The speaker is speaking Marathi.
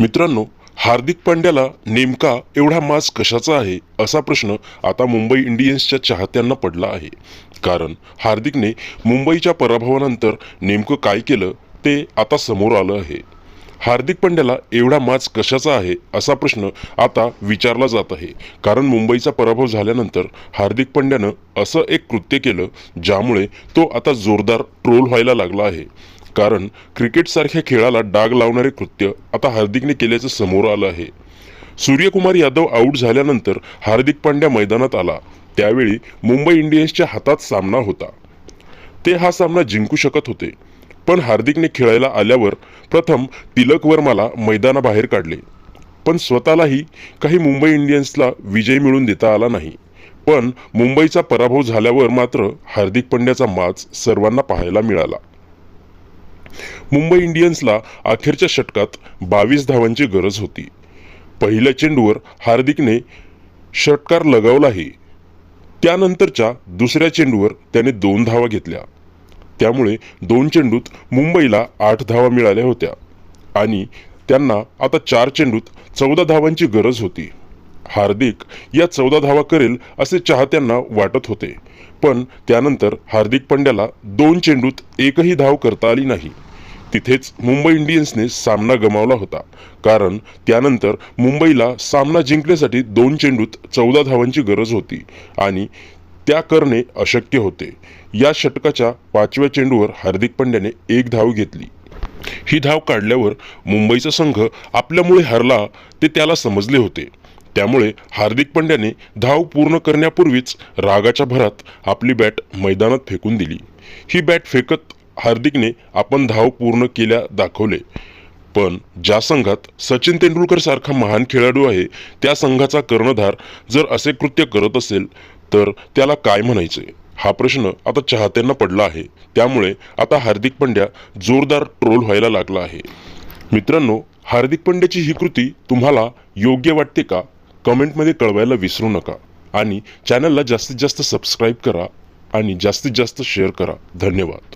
मित्रांनो हार्दिक पांड्याला नेमका एवढा मास कशाचा आहे असा प्रश्न आता मुंबई इंडियन्सच्या चाहत्यांना पडला आहे. कारण हार्दिकने मुंबईच्या पराभवानंतर नेमकं काय केलं ते आता समोर आलं आहे. हार्दिक पांड्याला एवढा माच कशाचा आहे असा प्रश्न आता विचारला जात आहे. कारण मुंबईचा पराभव झाल्यानंतर हार्दिक पांड्यानं असं एक कृत्य केलं ज्यामुळे तो आता जोरदार ट्रोल व्हायला लागला आहे. कारण क्रिकेटसारख्या खेळाला डाग लावणारे कृत्य आता हार्दिकने केल्याचं समोर आलं आहे. सूर्यकुमार यादव आऊट झाल्यानंतर हार्दिक पांड्या मैदानात आला. त्यावेळी मुंबई इंडियन्सच्या हातात सामना होता. ते हा सामना जिंकू शकत होते. पण हार्दिकने खेळायला आल्यावर प्रथम तिलक वर्माला मैदानाबाहेर काढले. पण स्वतःलाही काही मुंबई इंडियन्सला विजय मिळून देता आला नाही. पण मुंबईचा पराभव झाल्यावर मात्र हार्दिक पंड्याचा माज सर्वांना पाहायला मिळाला. मुंबई इंडियन्सला अखेरच्या षटकात बावीस धावांची गरज होती. पहिल्या चेंडूवर हार्दिकने षटकार लगावलाही. त्यानंतरच्या दुसऱ्या चेंडूवर त्याने दोन धावा घेतल्या. त्यामुळे दोन चेंडूत मुंबईला आठ धावा मिळाल्या होत्या. आणि त्यांना आता चार चेंडूत चौदा धावांची गरज होती. हार्दिक या चौदा धावा करेल असे चाहत्यांना वाटत होते. पण त्यानंतर हार्दिक पंड्याला दोन चेंडूत एकही धाव करता आली नाही. तिथेच मुंबई इंडियन्सने सामना गमावला होता. कारण त्यानंतर मुंबईला सामना जिंकण्यासाठी दोन चेंडूत चौदा धावांची गरज होती आणि त्या करणे अशक्य होते. या षटकाच्या पाचव्या चेंडूवर हार्दिक पंड्याने एक धाव घेतली. ही धाव काढल्यावर मुंबईचा संघ आपल्यामुळे हरला ते त्याला समजले होते. त्यामुळे हार्दिक पंड्याने धाव पूर्ण करण्यापूर्वीच रागाच्या भरात आपली बॅट मैदानात फेकून दिली. ही बॅट फेकत हार्दिकने आपण धाव पूर्ण केल्या दाखवले. पण ज्या संघात सचिन तेंडुलकर सारखा महान खेळाडू आहे त्या संघाचा कर्णधार जर असे कृत्य करत असेल तर त्याला काय म्हणायचे? हा प्रश्न आता चाहत्यांना पडला आहे. त्यामुळे आता हार्दिक पंड्या जोरदार ट्रोल व्हायला लागला आहे. मित्रांनो हार्दिक पंड्याची ही कृती तुम्हाला योग्य वाटते का? कमेंटमध्ये कळवायला विसरू नका. आणि चॅनलला जास्तीत जास्त सबस्क्राईब करा आणि जास्तीत जास्त शेअर करा. धन्यवाद.